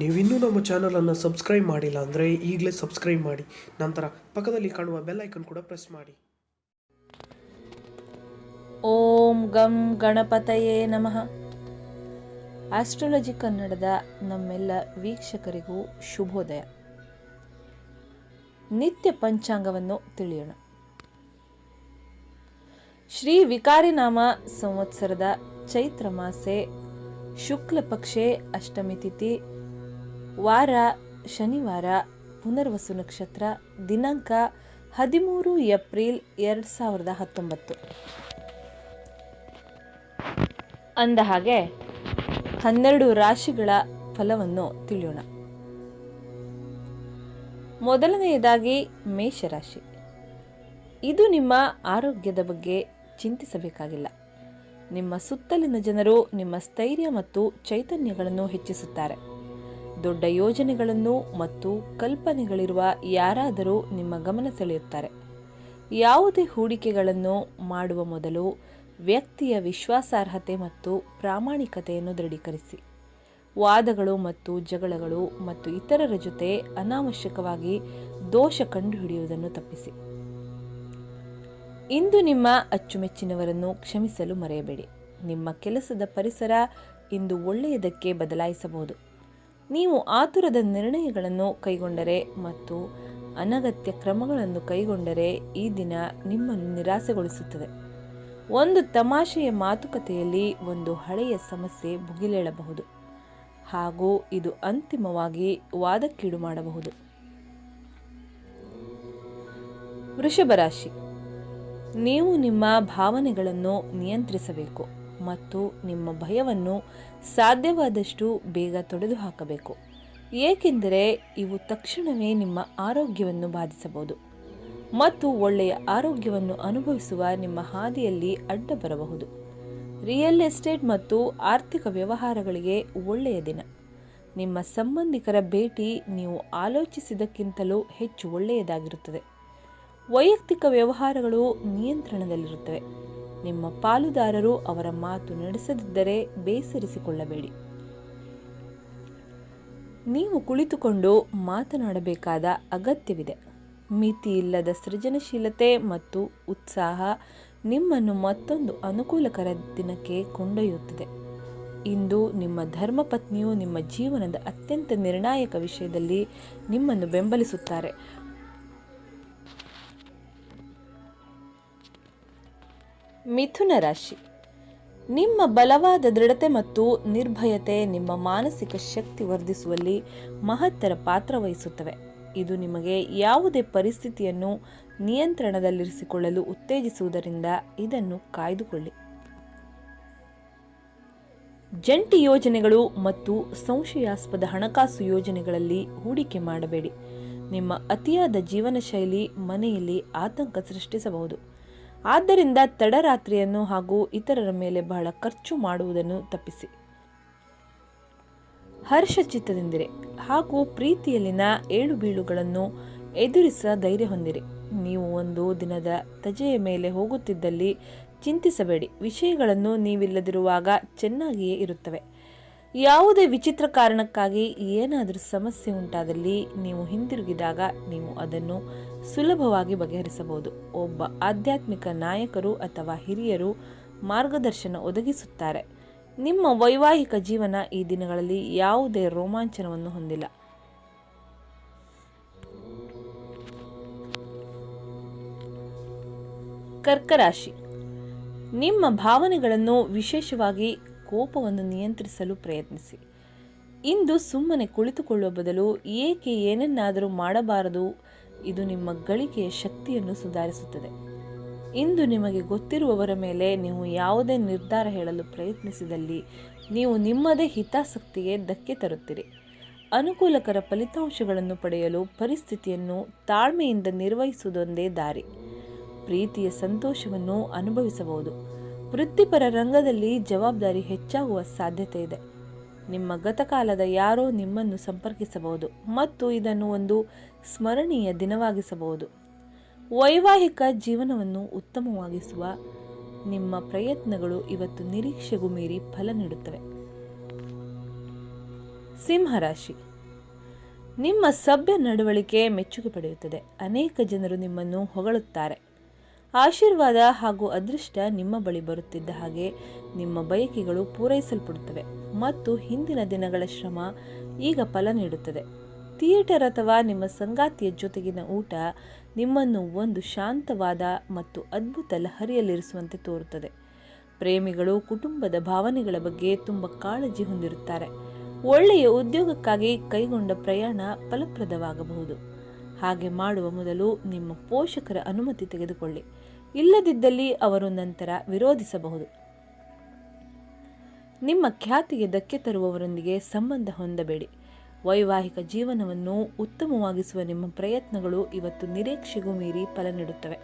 ನೀವಿನ್ನೂ ನಮ್ಮ ಚಾನಲನ್ನು ಸಬ್ಸ್ಕ್ರೈಬ್ ಮಾಡಿಲ್ಲ ಅಂದರೆ ಈಗಲೇ ಸಬ್ಸ್ಕ್ರೈಬ್ ಮಾಡಿ. ನಂತರ ಪಕ್ಕದಲ್ಲಿ ಕಾಣುವ ಬೆಲ್ ಐಕನ್ ಕೂಡ ಪ್ರೆಸ್ ಮಾಡಿ. ಓಂ ಗಂ ಗಣಪತಯೇ ನಮಃ. ಆಸ್ಟ್ರಾಲಜಿ ಕನ್ನಡದ ನಮ್ಮೆಲ್ಲ ವೀಕ್ಷಕರಿಗೂ ಶುಭೋದಯ. ನಿತ್ಯ ಪಂಚಾಂಗವನ್ನು ತಿಳಿಯೋಣ. ಶ್ರೀ ವಿಕಾರಿನಾಮ ಸಂವತ್ಸರದ ಚೈತ್ರ ಮಾಸೆ ಶುಕ್ಲ ಪಕ್ಷೆ ಅಷ್ಟಮಿ ತಿಥಿ ವಾರ, ಶನಿವಾರ, ಪುನರ್ವಸು ನಕ್ಷತ್ರ, ದಿನಾಂಕ ಹದಿಮೂರು ಏಪ್ರಿಲ್ ಎರಡು ಸಾವಿರದ ಹತ್ತೊಂಬತ್ತು. ಅಂದ ಹಾಗೆ ಹನ್ನೆರಡು ರಾಶಿಗಳ ಫಲವನ್ನು ತಿಳಿಯೋಣ. ಮೊದಲನೆಯದಾಗಿ ಮೇಷರಾಶಿ. ಇದು ನಿಮ್ಮ ಆರೋಗ್ಯದ ಬಗ್ಗೆ ಚಿಂತಿಸಬೇಕಾಗಿಲ್ಲ. ನಿಮ್ಮ ಸುತ್ತಲಿನ ಜನರು ನಿಮ್ಮ ಸ್ಥೈರ್ಯ ಮತ್ತು ಚೈತನ್ಯಗಳನ್ನು ಹೆಚ್ಚಿಸುತ್ತಾರೆ. ದೊಡ್ಡ ಯೋಜನೆಗಳನ್ನು ಮತ್ತು ಕಲ್ಪನೆಗಳಿರುವ ಯಾರಾದರೂ ನಿಮ್ಮ ಗಮನ ಸೆಳೆಯುತ್ತಾರೆ. ಯಾವುದೇ ಹೂಡಿಕೆಗಳನ್ನು ಮಾಡುವ ಮೊದಲು ವ್ಯಕ್ತಿಯ ವಿಶ್ವಾಸಾರ್ಹತೆ ಮತ್ತು ಪ್ರಾಮಾಣಿಕತೆಯನ್ನು ದೃಢೀಕರಿಸಿ. ವಾದಗಳು ಮತ್ತು ಜಗಳಗಳು ಮತ್ತು ಇತರರ ಜೊತೆ ಅನಾವಶ್ಯಕವಾಗಿ ದೋಷ ಕಂಡುಹಿಡಿಯುವುದನ್ನು ತಪ್ಪಿಸಿ. ಇಂದು ನಿಮ್ಮ ಅಚ್ಚುಮೆಚ್ಚಿನವರನ್ನು ಕ್ಷಮಿಸಲು ಮರೆಯಬೇಡಿ. ನಿಮ್ಮ ಕೆಲಸದ ಪರಿಸರ ಇಂದು ಒಳ್ಳೆಯದಕ್ಕೆ ಬದಲಾಯಿಸಬಹುದು. ನೀವು ಆತುರದ ನಿರ್ಣಯಗಳನ್ನು ಕೈಗೊಂಡರೆ ಮತ್ತು ಅನಗತ್ಯ ಕ್ರಮಗಳನ್ನು ಕೈಗೊಂಡರೆ ಈ ದಿನ ನಿಮ್ಮನ್ನು ನಿರಾಸೆಗೊಳಿಸುತ್ತದೆ. ಒಂದು ತಮಾಷೆಯ ಮಾತುಕತೆಯಲ್ಲಿ ಒಂದು ಹಳೆಯ ಸಮಸ್ಯೆ ಭುಗಿಲೇಳಬಹುದು ಹಾಗೂ ಇದು ಅಂತಿಮವಾಗಿ ವಾದಕ್ಕೀಡು ಮಾಡಬಹುದು. ವೃಷಭ ರಾಶಿ ನೀವು ನಿಮ್ಮ ಭಾವನೆಗಳನ್ನು ನಿಯಂತ್ರಿಸಬೇಕು. ಮತ್ತು ನಿಮ್ಮ ಭಯವನ್ನು ಸಾಧ್ಯವಾದಷ್ಟು ಬೇಗ ತೊಡೆದುಹಾಕಬೇಕು. ಏಕೆಂದರೆ ಇವು ತಕ್ಷಣವೇ ನಿಮ್ಮ ಆರೋಗ್ಯವನ್ನು ಬಾಧಿಸಬಹುದು ಮತ್ತು ಒಳ್ಳೆಯ ಆರೋಗ್ಯವನ್ನು ಅನುಭವಿಸುವ ನಿಮ್ಮ ಹಾದಿಯಲ್ಲಿ ಅಡ್ಡ ಬರಬಹುದು ರಿಯಲ್ ಎಸ್ಟೇಟ್ ಮತ್ತು ಆರ್ಥಿಕ ವ್ಯವಹಾರಗಳಿಗೆ ಒಳ್ಳೆಯ ದಿನ. ನಿಮ್ಮ ಸಂಬಂಧಿಕರ ಭೇಟಿ ನೀವು ಆಲೋಚಿಸಿದಕ್ಕಿಂತಲೂ ಹೆಚ್ಚು ಒಳ್ಳೆಯದಾಗಿರುತ್ತದೆ. ವೈಯಕ್ತಿಕ ವ್ಯವಹಾರಗಳು ನಿಯಂತ್ರಣದಲ್ಲಿರುತ್ತವೆ. ನಿಮ್ಮ ಪಾಲುದಾರರು ಅವರ ಮಾತು ನಡೆಸದಿದ್ದರೆ ಬೇಸರಿಸಿಕೊಳ್ಳಬೇಡಿ. ನೀವು ಕುಳಿತುಕೊಂಡು ಮಾತನಾಡಬೇಕಾದ ಅಗತ್ಯವಿದೆ. ಮಿತಿಯಿಲ್ಲದ ಸೃಜನಶೀಲತೆ ಮತ್ತು ಉತ್ಸಾಹ ನಿಮ್ಮನ್ನು ಮತ್ತೊಂದು ಅನುಕೂಲಕರ ದಿನಕ್ಕೆ ಕೊಂಡೊಯ್ಯುತ್ತದೆ. ಇಂದು ನಿಮ್ಮ ಧರ್ಮಪತ್ನಿಯು ನಿಮ್ಮ ಜೀವನದ ಅತ್ಯಂತ ನಿರ್ಣಾಯಕ ವಿಷಯದಲ್ಲಿ ನಿಮ್ಮನ್ನು ಬೆಂಬಲಿಸುತ್ತಾರೆ. ಮಿಥುನ ರಾಶಿ. ನಿಮ್ಮ ಬಲವಾದ ದೃಢತೆ ಮತ್ತು ನಿರ್ಭಯತೆ ನಿಮ್ಮ ಮಾನಸಿಕ ಶಕ್ತಿ ವರ್ಧಿಸುವಲ್ಲಿ ಮಹತ್ತರ ಪಾತ್ರ ವಹಿಸುತ್ತವೆ. ಇದು ನಿಮಗೆ ಯಾವುದೇ ಪರಿಸ್ಥಿತಿಯನ್ನು ನಿಯಂತ್ರಣದಲ್ಲಿರಿಸಿಕೊಳ್ಳಲು ಉತ್ತೇಜಿಸುವುದರಿಂದ ಇದನ್ನು ಕಾಯ್ದುಕೊಳ್ಳಿ. ಜಂಟಿ ಯೋಜನೆಗಳು ಮತ್ತು ಸಂಶಯಾಸ್ಪದ ಹಣಕಾಸು ಯೋಜನೆಗಳಲ್ಲಿ ಹೂಡಿಕೆ ಮಾಡಬೇಡಿ. ನಿಮ್ಮ ಅತಿಯಾದ ಜೀವನ ಶೈಲಿ ಮನೆಯಲ್ಲಿ ಆತಂಕ ಸೃಷ್ಟಿಸಬಹುದು. ಆದ್ದರಿಂದ ತಡರಾತ್ರಿಯನ್ನು ಹಾಗೂ ಇತರರ ಮೇಲೆ ಬಹಳ ಖರ್ಚು ಮಾಡುವುದನ್ನು ತಪ್ಪಿಸಿ. ಹರ್ಷಚಿತ್ತದಿಂದಿರಿ ಹಾಗೂ ಪ್ರೀತಿಯಲ್ಲಿನ ಏಳು ಬೀಳುಗಳನ್ನು ಎದುರಿಸ ಧೈರ್ಯ ಹೊಂದಿರಿ. ನೀವು ಒಂದು ದಿನದ ತಜೆಯ ಮೇಲೆ ಹೋಗುತ್ತಿದ್ದಲ್ಲಿ ಚಿಂತಿಸಬೇಡಿ. ವಿಷಯಗಳನ್ನು ನೀವಿಲ್ಲದಿರುವಾಗ ಚೆನ್ನಾಗಿಯೇ ಇರುತ್ತವೆ. ಯಾವುದೇ ವಿಚಿತ್ರ ಕಾರಣಕ್ಕಾಗಿ ಏನಾದರೂ ಸಮಸ್ಯೆ ಉಂಟಾದಲ್ಲಿ ನೀವು ಹಿಂದಿರುಗಿದಾಗ ನೀವು ಅದನ್ನು ಸುಲಭವಾಗಿ ಬಗೆಹರಿಸಬಹುದು. ಒಬ್ಬ ಆಧ್ಯಾತ್ಮಿಕ ನಾಯಕರು ಅಥವಾ ಹಿರಿಯರು ಮಾರ್ಗದರ್ಶನ ಒದಗಿಸುತ್ತಾರೆ. ನಿಮ್ಮ ವೈವಾಹಿಕ ಜೀವನ ಈ ದಿನಗಳಲ್ಲಿ ಯಾವುದೇ ರೋಮಾಂಚನವನ್ನು ಹೊಂದಿಲ್ಲ. ಕರ್ಕರಾಶಿ ನಿಮ್ಮ ಭಾವನೆಗಳನ್ನು ವಿಶೇಷವಾಗಿ ಕೋಪವನ್ನು ನಿಯಂತ್ರಿಸಲು ಪ್ರಯತ್ನಿಸಿ. ಇಂದು ಸುಮ್ಮನೆ ಕುಳಿತುಕೊಳ್ಳುವ ಬದಲು ಏಕೆ ಏನನ್ನಾದರೂ ಮಾಡಬಾರದು? ಇದು ನಿಮ್ಮ ಗಳಿಕೆಯ ಶಕ್ತಿಯನ್ನು ಸುಧಾರಿಸುತ್ತದೆ. ಇಂದು ನಿಮಗೆ ಗೊತ್ತಿರುವವರ ಮೇಲೆ ನೀವು ಯಾವುದೇ ನಿರ್ಧಾರ ಹೇಳಲು ಪ್ರಯತ್ನಿಸಿದಲ್ಲಿ ನೀವು ನಿಮ್ಮದೇ ಹಿತಾಸಕ್ತಿಗೆ ಧಕ್ಕೆ ತರುತ್ತೀರಿ. ಅನುಕೂಲಕರ ಫಲಿತಾಂಶಗಳನ್ನು ಪಡೆಯಲು ಪರಿಸ್ಥಿತಿಯನ್ನು ತಾಳ್ಮೆಯಿಂದ ನಿರ್ವಹಿಸುವುದೊಂದೇ ದಾರಿ. ಪ್ರೀತಿಯ ಸಂತೋಷವನ್ನು ಅನುಭವಿಸಬಹುದು. ವೃತ್ತಿಪರ ರಂಗದಲ್ಲಿ ಜವಾಬ್ದಾರಿ ಹೆಚ್ಚಾಗುವ ಸಾಧ್ಯತೆ ಇದೆ. ನಿಮ್ಮ ಗತಕಾಲದ ಯಾರೋ ನಿಮ್ಮನ್ನು ಸಂಪರ್ಕಿಸಬಹುದು ಮತ್ತು ಇದನ್ನು ಒಂದು ಸ್ಮರಣೀಯ ದಿನವಾಗಿಸಬಹುದು. ವೈವಾಹಿಕ ಜೀವನವನ್ನು ಉತ್ತಮವಾಗಿಸುವ ನಿಮ್ಮ ಪ್ರಯತ್ನಗಳು ಇವತ್ತು ನಿರೀಕ್ಷೆಗೂ ಮೀರಿ ಫಲ ನೀಡುತ್ತವೆ. ಸಿಂಹರಾಶಿ. ನಿಮ್ಮ ಸಭ್ಯ ನಡವಳಿಕೆ ಮೆಚ್ಚುಗೆ ಪಡೆಯುತ್ತದೆ. ಅನೇಕ ಜನರು ನಿಮ್ಮನ್ನು ಹೊಗಳುತ್ತಾರೆ. ಆಶೀರ್ವಾದ ಹಾಗೂ ಅದೃಷ್ಟ ನಿಮ್ಮ ಬಳಿ ಬರುತ್ತಿದ್ದ ಹಾಗೆ ನಿಮ್ಮ ಬಯಕೆಗಳು ಪೂರೈಸಲ್ಪಡುತ್ತವೆ ಮತ್ತು ಹಿಂದಿನ ದಿನಗಳ ಶ್ರಮ ಈಗ ಫಲ ನೀಡುತ್ತದೆ. ಥಿಯೇಟರ್ ಅಥವಾ ನಿಮ್ಮ ಸಂಗಾತಿಯ ಜೊತೆಗಿನ ಊಟ ನಿಮ್ಮನ್ನು ಒಂದು ಶಾಂತವಾದ ಮತ್ತು ಅದ್ಭುತ ಲಹರಿಯಲ್ಲಿರಿಸುವಂತೆ ತೋರುತ್ತದೆ. ಪ್ರೇಮಿಗಳು ಕುಟುಂಬದ ಭಾವನೆಗಳ ಬಗ್ಗೆ ತುಂಬ ಕಾಳಜಿ ಹೊಂದಿರುತ್ತಾರೆ. ಒಳ್ಳೆಯ ಉದ್ಯೋಗಕ್ಕಾಗಿ ಕೈಗೊಂಡ ಪ್ರಯಾಣ ಫಲಪ್ರದವಾಗಬಹುದು. ಹಾಗೆ ಮಾಡುವ ಮೊದಲು ನಿಮ್ಮ ಪೋಷಕರ ಅನುಮತಿ ತೆಗೆದುಕೊಳ್ಳಿ. ಇಲ್ಲದಿದ್ದಲ್ಲಿ ಅವರು ನಂತರ ವಿರೋಧಿಸಬಹುದು. ನಿಮ್ಮ ಖ್ಯಾತಿಗೆ ಧಕ್ಕೆ ತರುವವರೊಂದಿಗೆ ಸಂಬಂಧ ಹೊಂದಬೇಡಿ. ವೈವಾಹಿಕ ಜೀವನವನ್ನು ಉತ್ತಮವಾಗಿಸುವ ನಿಮ್ಮ ಪ್ರಯತ್ನಗಳು ಇವತ್ತು ನಿರೀಕ್ಷೆಗೂ ಮೀರಿ ಫಲ ನೀಡುತ್ತವೆ.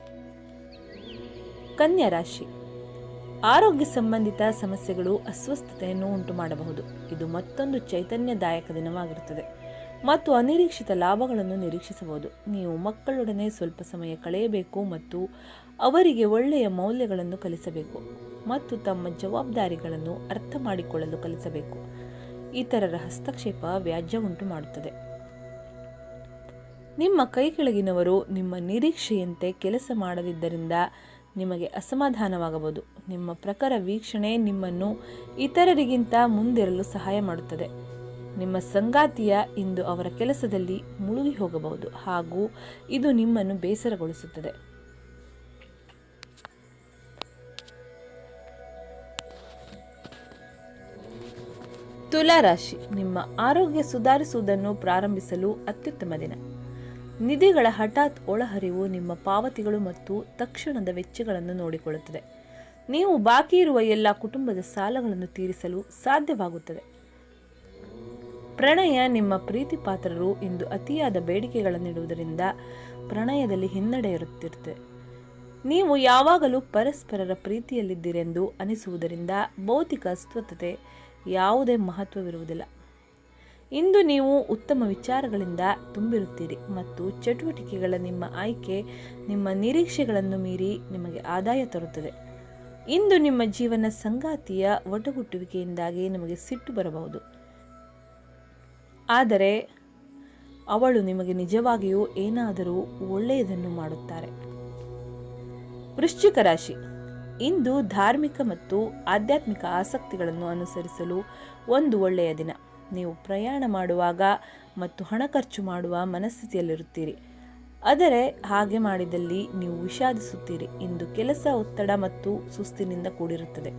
ಕನ್ಯಾ ರಾಶಿ. ಆರೋಗ್ಯ ಸಂಬಂಧಿತ ಸಮಸ್ಯೆಗಳು ಅಸ್ವಸ್ಥತೆಯನ್ನು ಉಂಟು ಮಾಡಬಹುದು ಇದು ಮತ್ತೊಂದು ಚೈತನ್ಯದಾಯಕ ದಿನವಾಗಿರುತ್ತದೆ. ಮತ್ತು ಅನಿರೀಕ್ಷಿತ ಲಾಭಗಳನ್ನು ನಿರೀಕ್ಷಿಸಬಹುದು. ನೀವು ಮಕ್ಕಳೊಡನೆ ಸ್ವಲ್ಪ ಸಮಯ ಕಳೆಯಬೇಕು ಮತ್ತು ಅವರಿಗೆ ಒಳ್ಳೆಯ ಮೌಲ್ಯಗಳನ್ನು ಕಲಿಸಬೇಕು ಮತ್ತು ತಮ್ಮ ಜವಾಬ್ದಾರಿಗಳನ್ನು ಅರ್ಥ ಮಾಡಿಕೊಳ್ಳಲು ಕಲಿಸಬೇಕು. ಇತರರ ಹಸ್ತಕ್ಷೇಪ ವ್ಯಾಜ್ಯ ಉಂಟು ಮಾಡುತ್ತದೆ. ನಿಮ್ಮ ಕೈ ಕೆಳಗಿನವರು ನಿಮ್ಮ ನಿರೀಕ್ಷೆಯಂತೆ ಕೆಲಸ ಮಾಡದಿದ್ದರಿಂದ ನಿಮಗೆ ಅಸಮಾಧಾನವಾಗಬಹುದು. ನಿಮ್ಮ ಪ್ರಕಾರ ವೀಕ್ಷಣೆ ನಿಮ್ಮನ್ನು ಇತರರಿಗಿಂತ ಮುಂದಿರಲು ಸಹಾಯ ಮಾಡುತ್ತದೆ. ನಿಮ್ಮ ಸಂಗಾತಿಯ ಇಂದು ಅವರ ಕೆಲಸದಲ್ಲಿ ಮುಳುಗಿ ಹೋಗಬಹುದು ಹಾಗೂ ಇದು ನಿಮ್ಮನ್ನು ಬೇಸರಗೊಳಿಸುತ್ತದೆ. ತುಲಾ ರಾಶಿ ನಿಮ್ಮ ಆರೋಗ್ಯ ಸುಧಾರಿಸುವುದನ್ನು ಪ್ರಾರಂಭಿಸಲು ಅತ್ಯುತ್ತಮ ದಿನ. ನಿಧಿಗಳ ಹಠಾತ್ ಒಳಹರಿವು ನಿಮ್ಮ ಪಾವತಿಗಳು ಮತ್ತು ತಕ್ಷಣದ ವೆಚ್ಚಗಳನ್ನು ನೋಡಿಕೊಳ್ಳುತ್ತದೆ. ನೀವು ಬಾಕಿ ಇರುವ ಎಲ್ಲ ಕುಟುಂಬದ ಸಾಲಗಳನ್ನು ತೀರಿಸಲು ಸಾಧ್ಯವಾಗುತ್ತದೆ. ಪ್ರಣಯ ನಿಮ್ಮ ಪ್ರೀತಿ ಪಾತ್ರರು ಇಂದು ಅತಿಯಾದ ಬೇಡಿಕೆಗಳನ್ನಿಡುವುದರಿಂದ ಪ್ರಣಯದಲ್ಲಿ ಹಿನ್ನಡೆ ಇರುತ್ತಿರುತ್ತದೆ ನೀವು ಯಾವಾಗಲೂ ಪರಸ್ಪರರ ಪ್ರೀತಿಯಲ್ಲಿದ್ದೀರೆಂದು ಅನಿಸುವುದರಿಂದ ಭೌತಿಕ ಅಸ್ವಸ್ಥತೆ ಯಾವುದೇ ಮಹತ್ವವಿರುವುದಿಲ್ಲ. ಇಂದು ನೀವು ಉತ್ತಮ ವಿಚಾರಗಳಿಂದ ತುಂಬಿರುತ್ತೀರಿ ಮತ್ತು ಚಟುವಟಿಕೆಗಳ ನಿಮ್ಮ ಆಯ್ಕೆ, ನಿಮ್ಮ ನಿರೀಕ್ಷೆಗಳನ್ನು ಮೀರಿ ನಿಮಗೆ ಆದಾಯ ತರುತ್ತದೆ. ಇಂದು ನಿಮ್ಮ ಜೀವನ ಸಂಗಾತಿಯ ಒಟಗುಟ್ಟುವಿಕೆಯಿಂದಾಗಿ ನಿಮಗೆ ಸಿಟ್ಟು ಬರಬಹುದು. ಆದರೆ ಅವಳು ನಿಮಗೆ ನಿಜವಾಗಿಯೂ ಏನಾದರೂ ಒಳ್ಳೆಯದನ್ನು ಮಾಡುತ್ತಾರೆ. ವೃಶ್ಚಿಕ ರಾಶಿ. ಇಂದು ಧಾರ್ಮಿಕ ಮತ್ತು ಆಧ್ಯಾತ್ಮಿಕ ಆಸಕ್ತಿಗಳನ್ನು ಅನುಸರಿಸಲು ಒಂದು ಒಳ್ಳೆಯ ದಿನ. ನೀವು ಪ್ರಯಾಣ ಮಾಡುವಾಗ ಮತ್ತು ಹಣ ಖರ್ಚು ಮಾಡುವ ಮನಸ್ಥಿತಿಯಲ್ಲಿರುತ್ತೀರಿ. ಆದರೆ ಹಾಗೆ ಮಾಡಿದಲ್ಲಿ ನೀವು ವಿಷಾದಿಸುತ್ತೀರಿ. ಇಂದು ಕೆಲಸ ಒತ್ತಡ ಮತ್ತು ಸುಸ್ತಿನಿಂದ ಕೂಡಿರುತ್ತದೆ.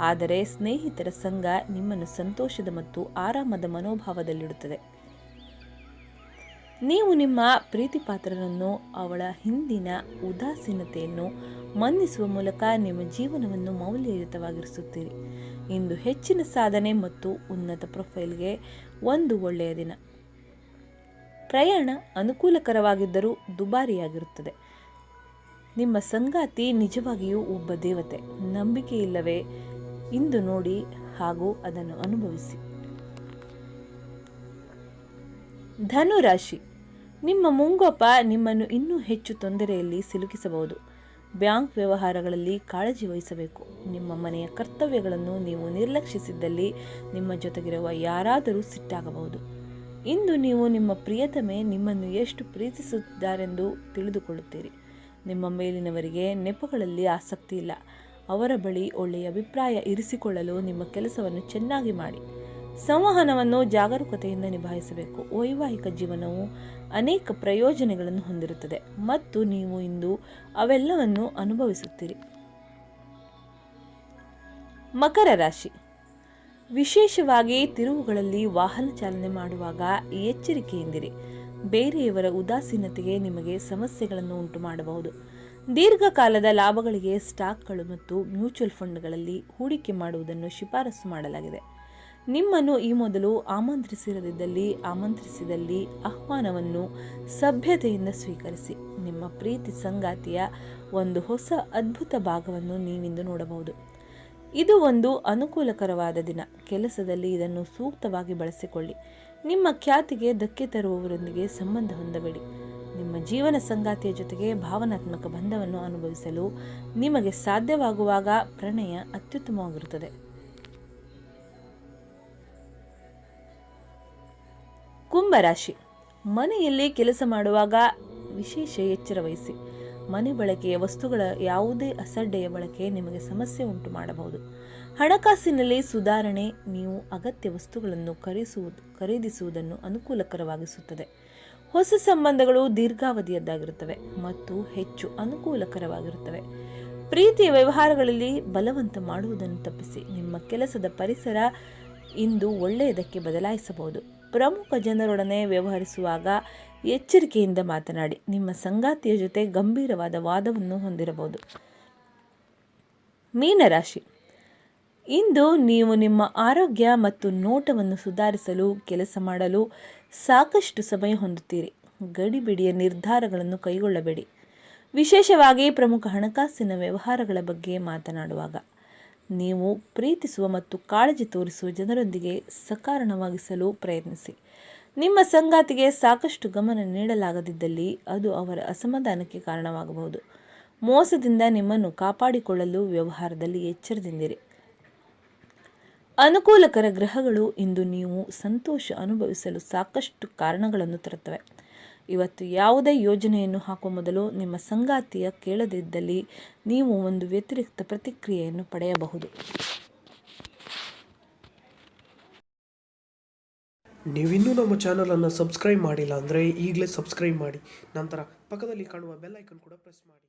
ಆದರೆ ಸ್ನೇಹಿತರ ಸಂಘ ನಿಮ್ಮನ್ನು ಸಂತೋಷದ ಮತ್ತು ಆರಾಮದ ಮನೋಭಾವದಲ್ಲಿಡುತ್ತದೆ. ನೀವು ನಿಮ್ಮ ಪ್ರೀತಿ ಪಾತ್ರರನ್ನು ಅವಳ ಹಿಂದಿನ ಉದಾಸೀನತೆಯನ್ನು ಮನ್ನಿಸುವ ಮೂಲಕ ನಿಮ್ಮ ಜೀವನವನ್ನು ಮೌಲ್ಯಯುತವಾಗಿರಿಸುತ್ತೀರಿ. ಇಂದು ಹೆಚ್ಚಿನ ಸಾಧನೆ ಮತ್ತು ಉನ್ನತ ಪ್ರೊಫೈಲ್ಗೆ ಒಂದು ಒಳ್ಳೆಯ ದಿನ. ಪ್ರಯಾಣ ಅನುಕೂಲಕರವಾಗಿದ್ದರೂ ದುಬಾರಿಯಾಗಿರುತ್ತದೆ. ನಿಮ್ಮ ಸಂಗಾತಿ ನಿಜವಾಗಿಯೂ ಒಬ್ಬ ದೇವತೆ. ನಂಬಿಕೆ ಇಲ್ಲವೇ ಇಂದು ನೋಡಿ ಹಾಗೂ ಅದನ್ನು ಅನುಭವಿಸಿ. ಧನುರಾಶಿ. ನಿಮ್ಮ ಮುಂಗೋಪ ನಿಮ್ಮನ್ನು ಇನ್ನೂ ಹೆಚ್ಚು ತೊಂದರೆಯಲ್ಲಿ ಸಿಲುಕಿಸಬಹುದು. ಬ್ಯಾಂಕ್ ವ್ಯವಹಾರಗಳಲ್ಲಿ ಕಾಳಜಿ ವಹಿಸಬೇಕು. ನಿಮ್ಮ ಮನೆಯ ಕರ್ತವ್ಯಗಳನ್ನು ನೀವು ನಿರ್ಲಕ್ಷಿಸಿದ್ದಲ್ಲಿ ನಿಮ್ಮ ಜೊತೆಗಿರುವ ಯಾರಾದರೂ ಸಿಟ್ಟಾಗಬಹುದು. ಇಂದು ನೀವು ನಿಮ್ಮ ಪ್ರಿಯತಮೆ ನಿಮ್ಮನ್ನು ಎಷ್ಟು ಪ್ರೀತಿಸುತ್ತಿದ್ದಾರೆಂದು ತಿಳಿದುಕೊಳ್ಳುತ್ತೀರಿ. ನಿಮ್ಮ ಮೇಲಿನವರಿಗೆ ನೆಪಗಳಲ್ಲಿ ಆಸಕ್ತಿ ಇಲ್ಲ. ಅವರ ಬಳಿ ಒಳ್ಳೆಯ ಅಭಿಪ್ರಾಯ ಇರಿಸಿಕೊಳ್ಳಲು ನಿಮ್ಮ ಕೆಲಸವನ್ನು ಚೆನ್ನಾಗಿ ಮಾಡಿ. ಸಂವಹನವನ್ನು ಜಾಗರೂಕತೆಯಿಂದ ನಿಭಾಯಿಸಬೇಕು. ವೈವಾಹಿಕ ಜೀವನವು ಅನೇಕ ಪ್ರಯೋಜನಗಳನ್ನು ಹೊಂದಿರುತ್ತದೆ ಮತ್ತು ನೀವು ಇಂದು ಅವೆಲ್ಲವನ್ನು ಅನುಭವಿಸುತ್ತೀರಿ. ಮಕರ ರಾಶಿ. ವಿಶೇಷವಾಗಿ ತಿರುವುಗಳಲ್ಲಿ ವಾಹನ ಚಾಲನೆ ಮಾಡುವಾಗ ಎಚ್ಚರಿಕೆಯಿಂದಿರಿ. ಬೇರೆಯವರ ಉದಾಸೀನತೆಗೆ ನಿಮಗೆ ಸಮಸ್ಯೆಗಳನ್ನು ಉಂಟು ಮಾಡಬಹುದು ದೀರ್ಘಕಾಲದ ಲಾಭಗಳಿಗೆ ಸ್ಟಾಕ್ಗಳು ಮತ್ತು ಮ್ಯೂಚುವಲ್ ಫಂಡ್ಗಳಲ್ಲಿ ಹೂಡಿಕೆ ಮಾಡುವುದನ್ನು ಶಿಫಾರಸು ಮಾಡಲಾಗಿದೆ. ನಿಮ್ಮನ್ನು ಈ ಮೊದಲು ಆಮಂತ್ರಿಸಿರದಿದ್ದಲ್ಲಿ ಆಮಂತ್ರಿಸಿದಲ್ಲಿ ಆಹ್ವಾನವನ್ನು ಸಭ್ಯತೆಯಿಂದ ಸ್ವೀಕರಿಸಿ. ನಿಮ್ಮ ಪ್ರೀತಿ ಸಂಗಾತಿಯ ಒಂದು ಹೊಸ ಅದ್ಭುತ ಭಾಗವನ್ನು ನೀವಿಂದು ನೋಡಬಹುದು. ಇದು ಒಂದು ಅನುಕೂಲಕರವಾದ ದಿನ. ಕೆಲಸದಲ್ಲಿ ಇದನ್ನು ಸೂಕ್ತವಾಗಿ ಬಳಸಿಕೊಳ್ಳಿ. ನಿಮ್ಮ ಖ್ಯಾತಿಗೆ ಧಕ್ಕೆ ತರುವವರೊಂದಿಗೆ ಸಂಬಂಧ ಹೊಂದಬೇಡಿ. ನಿಮ್ಮ ಜೀವನ ಸಂಗಾತಿಯ ಜೊತೆಗೆ ಭಾವನಾತ್ಮಕ ಬಂಧವನ್ನು ಅನುಭವಿಸಲು ನಿಮಗೆ ಸಾಧ್ಯವಾಗುವಾಗ ಪ್ರಣಯ ಅತ್ಯುತ್ತಮವಾಗಿರುತ್ತದೆ. ಕುಂಭರಾಶಿ. ಮನೆಯಲ್ಲಿ ಕೆಲಸ ಮಾಡುವಾಗ ವಿಶೇಷ ಎಚ್ಚರ ವಹಿಸಿ. ಮನೆ ಬಳಕೆಯ ವಸ್ತುಗಳ ಯಾವುದೇ ಅಸಡ್ಡೆಯ ಬಳಕೆ ನಿಮಗೆ ಸಮಸ್ಯೆ ಉಂಟು ಮಾಡಬಹುದು. ಹಣಕಾಸಿನಲ್ಲಿ ಸುಧಾರಣೆ, ನೀವು ಅಗತ್ಯ ವಸ್ತುಗಳನ್ನು ಖರೀದಿಸುವುದು, ಖರೀದಿಸುವುದನ್ನು ಅನುಕೂಲಕರವಾಗಿಸುತ್ತದೆ. ಹೊಸ ಸಂಬಂಧಗಳು ದೀರ್ಘಾವಧಿಯದ್ದಾಗಿರುತ್ತವೆ ಮತ್ತು ಹೆಚ್ಚು ಅನುಕೂಲಕರವಾಗಿರುತ್ತವೆ. ಪ್ರೀತಿಯ ವ್ಯವಹಾರಗಳಲ್ಲಿ ಬಲವಂತ ಮಾಡುವುದನ್ನು ತಪ್ಪಿಸಿ ನಿಮ್ಮ ಕೆಲಸದ ಪರಿಸರ ಇಂದು ಒಳ್ಳೆಯದಕ್ಕೆ ಬದಲಾಯಿಸಬಹುದು. ಪ್ರಮುಖ ಜನರೊಡನೆ ವ್ಯವಹರಿಸುವಾಗ ಎಚ್ಚರಿಕೆಯಿಂದ ಮಾತನಾಡಿ, ನಿಮ್ಮ ಸಂಗಾತಿಯ ಜೊತೆ ಗಂಭೀರವಾದ ವಾದವನ್ನು ಹೊಂದಿರಬಹುದು. ಮೀನರಾಶಿ. ಇಂದು ನೀವು ನಿಮ್ಮ ಆರೋಗ್ಯ ಮತ್ತು ನೋಟವನ್ನು ಸುಧಾರಿಸಲು, ಕೆಲಸ ಮಾಡಲು ಸಾಕಷ್ಟು ಸಮಯ ಹೊಂದುತ್ತೀರಿ. ಗಡಿಬಿಡಿಯ ನಿರ್ಧಾರಗಳನ್ನು ಕೈಗೊಳ್ಳಬೇಡಿ. ವಿಶೇಷವಾಗಿ ಪ್ರಮುಖ ಹಣಕಾಸಿನ ವ್ಯವಹಾರಗಳ ಬಗ್ಗೆ ಮಾತನಾಡುವಾಗ. ನೀವು ಪ್ರೀತಿಸುವ ಮತ್ತು ಕಾಳಜಿ ತೋರಿಸುವ ಜನರೊಂದಿಗೆ ಸಕಾರಣವಾಗಿಸಲು ಪ್ರಯತ್ನಿಸಿ. ನಿಮ್ಮ ಸಂಗಾತಿಗೆ ಸಾಕಷ್ಟು ಗಮನ ನೀಡಲಾಗದಿದ್ದಲ್ಲಿ ಅದು ಅವರ ಅಸಮಾಧಾನಕ್ಕೆ ಕಾರಣವಾಗಬಹುದು. ಮೋಸದಿಂದ ನಿಮ್ಮನ್ನು ಕಾಪಾಡಿಕೊಳ್ಳಲು ವ್ಯವಹಾರದಲ್ಲಿ ಎಚ್ಚರದಿಂದಿರಿ. ಅನುಕೂಲಕರ ಗ್ರಹಗಳು ಇಂದು ನೀವು ಸಂತೋಷ ಅನುಭವಿಸಲು ಸಾಕಷ್ಟು ಕಾರಣಗಳನ್ನು ತರುತ್ತವೆ. ಇವತ್ತು ಯಾವುದೇ ಯೋಜನೆಯನ್ನು ಹಾಕುವ ಮೊದಲು ನಿಮ್ಮ ಸಂಗಾತಿಯ ಕೇಳದಿದ್ದಲ್ಲಿ ನೀವು ಒಂದು ವ್ಯತಿರಿಕ್ತ ಪ್ರತಿಕ್ರಿಯೆಯನ್ನು ಪಡೆಯಬಹುದು. ನೀವಿನ್ನೂ ನಮ್ಮ ಚಾನಲನ್ನು ಸಬ್ಸ್ಕ್ರೈಬ್ ಮಾಡಿಲ್ಲ ಅಂದರೆ ಈಗಲೇ ಸಬ್ಸ್ಕ್ರೈಬ್ ಮಾಡಿ. ನಂತರ ಪಕ್ಕದಲ್ಲಿ ಕಾಣುವ ಬೆಲ್ ಐಕನ್ ಕೂಡ ಪ್ರೆಸ್ ಮಾಡಿ.